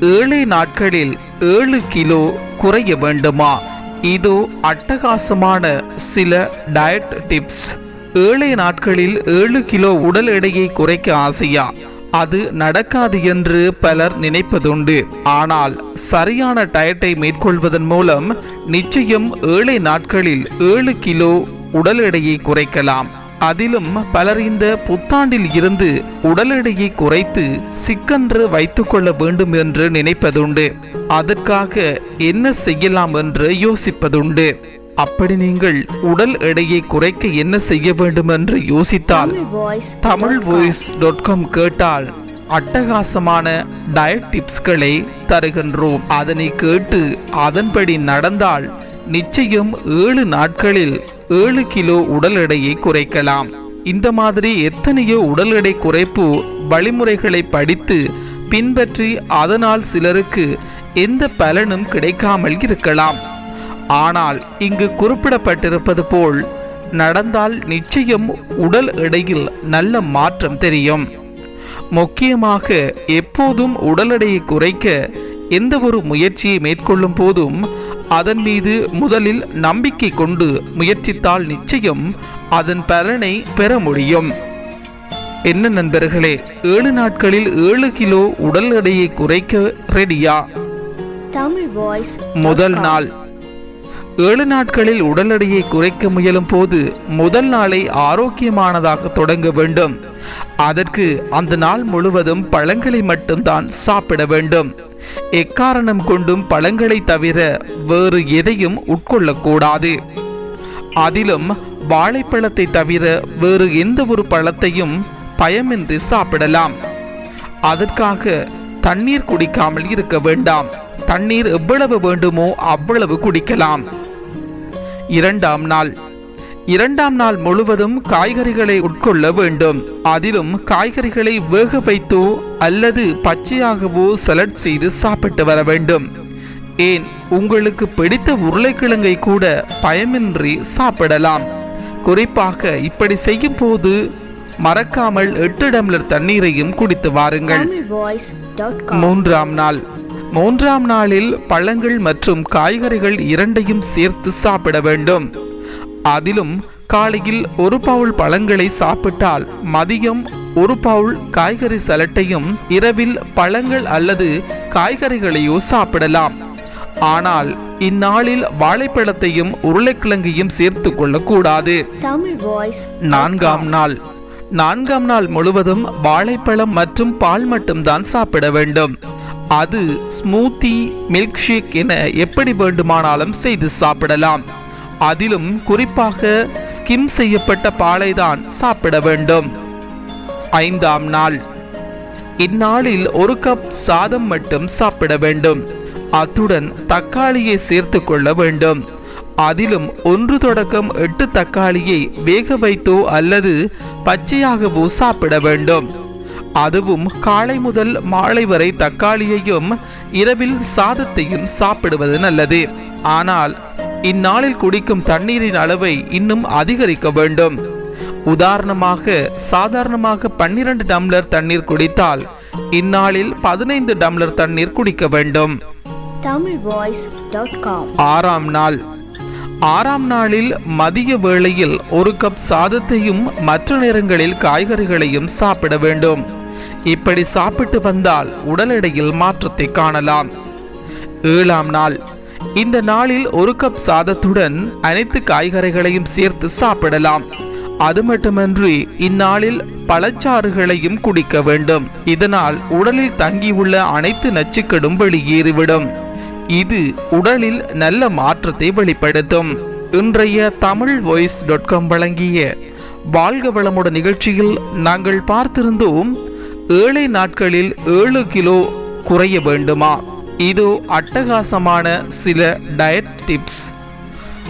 ஏழை நாட்களில் ஏழு கிலோ குறைய வேண்டுமா? இதோ அட்டகாசமான சில டயட் டிப்ஸ் ஏழை நாட்களில் ஏழு கிலோ உடல் எடையை குறைக்க ஆசையா? அது நடக்காது என்று பலர் நினைப்பதுண்டு. ஆனால் சரியான டயட்டை மேற்கொள்வதன் மூலம் நிச்சயம் ஏழை நாட்களில் ஏழு கிலோ உடல் எடையை குறைக்கலாம். அதிலும் பலர் இந்த புத்தாண்டில் இருந்து உடல் எடையை குறைத்து சிக்கென்று வைத்துக்கொள்ள வேண்டும் என்று நினைப்பதுண்டு. அதற்காக என்ன செய்யலாம் என்று யோசிப்பதுண்டு. அப்படி நீங்கள் உடல் எடையை குறைக்க என்ன செய்ய வேண்டும் என்று யோசித்தால் Tamil Tamil voice dot com கேட்டால் அட்டகாசமான டயட் டிப்ஸ்களை தருகின்றோம். அதனை கேட்டு அதன்படி நடந்தால் நிச்சயம் ஏழு நாட்களில் ஏழு கிலோ உடல் எடையை குறைக்கலாம். இந்த மாதிரி எத்தனையோ உடல் எடை குறைப்பு வழிமுறைகளை படித்து பின்பற்றி அதனால் சிலருக்கு எந்த பலனும் கிடைக்காமல் இருக்கலாம். ஆனால் இங்கு குறிப்பிடப்பட்டிருப்பது போல் நடந்தால் நிச்சயம் உடல் எடையில் நல்ல மாற்றம் தெரியும். முக்கியமாக எப்போதும் உடல் எடையை குறைக்க எந்த ஒரு முயற்சியை மேற்கொள்ளும் போதும் அதன் மீது முதலில் நம்பிக்கை கொண்டு முயற்சித்தால் நிச்சயம் அதன் பலனை பெற முடியும். என்ன நண்பர்களே ஏழு நாட்களில் ஏழு கிலோ உடல் எடையை குறைக்க ரெடியா? தமிழ் வாய்ஸ் முதல் நாள். ஏழு நாட்களில் உடல் எடையை குறைக்க முயலும் போது முதல் நாளை ஆரோக்கியமானதாக தொடங்க வேண்டும். அதற்கு அந்த நாள் முழுவதும் பழங்களை மட்டும்தான் சாப்பிட வேண்டும். எக்காரணம் கொண்டும் பழங்களை தவிர வேறு எதையும் உட்கொள்ளக்கூடாது. அதிலும் வாழைப்பழத்தை தவிர வேறு எந்த ஒரு பழத்தையும் பயமின்றி சாப்பிடலாம். அதற்காக தண்ணீர் குடிக்காமல் இருக்க வேண்டாம். தண்ணீர் எவ்வளவு வேண்டுமோ அவ்வளவு குடிக்கலாம். இரண்டாம் நாள். இரண்டாம் நாள் முழுவதும் காய்கறிகளை உட்கொள்ள வேண்டும். அதிலும் காய்கறிகளை வேக வைத்தோ அல்லது பச்சையாகவோ சலட் செய்து சாப்பிட்டு வர வேண்டும். ஏன் உங்களுக்கு பிடித்த உருளைக்கிழங்கை கூட பயமின்றி சாப்பிடலாம். குறிப்பாக இப்படி செய்யும் போது மறக்காமல் எட்டு டம்ளர் தண்ணீரையும் குடித்து வாருங்கள். மூன்றாம் நாள். மூன்றாம் நாளில் பழங்கள் மற்றும் காய்கறிகள் இரண்டையும் சேர்த்து சாப்பிட வேண்டும். அதிலும் காலையில் ஒரு பவுல் பழங்களை சாப்பிட்டால் மதியம் ஒரு பவுல் காய்கறி சலட்டையும் இரவில் பழங்கள் அல்லது காய்கறிகளையோ சாப்பிடலாம். ஆனால் இந்நாளில் வாழைப்பழத்தையும் உருளைக்கிழங்கையும் சேர்த்து கொள்ளக்கூடாது. நான்காம் நாள். நான்காம் நாள் முழுவதும் வாழைப்பழம் மற்றும் பால் மட்டும்தான் சாப்பிட வேண்டும். அது ஸ்மூத்தி மில்க் ஷேக் என எப்படி வேண்டுமானாலும் செய்து சாப்பிடலாம். அதிலும் குறிப்பாக ஸ்கிம் செய்யப்பட்ட பாலை தான் சாப்பிட வேண்டும். ஐந்தாம் நாள். இந்நாளில் ஒரு கப் சாதம் மட்டும் சாப்பிட வேண்டும். அத்துடன் தக்காளியை சேர்த்து கொள்ள வேண்டும். அதிலும் ஒன்று தொடக்கம் எட்டு தக்காளியை வேக வைத்தோ அல்லது பச்சையாகவோ சாப்பிட வேண்டும். அதுவும் காலை முதல் மாலை வரை தக்காளியையும் இரவில் சாதத்தையும் சாப்பிடுவது நல்லது. ஆனால் இந்நாளில் குடிக்கும் தண்ணீரின் அளவை இன்னும் அதிகரிக்க வேண்டும். உதாரணமாக சாதாரணமாக பன்னிரண்டு டம்ளர் தண்ணீர் குடித்தால் இந்நாளில் பதினைந்து டம்ளர் தண்ணீர் குடிக்க வேண்டும். ஆறாம் நாள். ஆறாம் நாளில் மதிய வேளையில் ஒரு கப் சாதத்தையும் மற்ற நேரங்களில் காய்கறிகளையும் சாப்பிட வேண்டும். இப்படி சாப்பிட்டு வந்தால் உடல் எடையில் மாற்றத்தை காணலாம். ஏழாம் நாள். இந்த நாளில் ஒரு கப் சாதத்துடன் அனைத்து காய்கறிகளையும் சேர்த்து சாப்பிடலாம். அது மட்டுமன்றி இந்நாளில் பழச்சாறுகளையும் குடிக்க வேண்டும். இதனால் உடலில் தங்கியுள்ள அனைத்து நச்சுக்களும் வெளியேறிவிடும். இது உடலில் நல்ல மாற்றத்தை வெளிப்படுத்தும். இன்றைய தமிழ் வாய்ஸ் டாட் காம் வழங்கிய வாழ்க வளமுடன் நிகழ்ச்சியில் நாங்கள் பார்த்திருந்தோம் ஏழை நாட்களில் ஏழு கிலோ குறைய வேண்டுமா? இது அட்டகாசமான சில டயட் டிப்ஸ்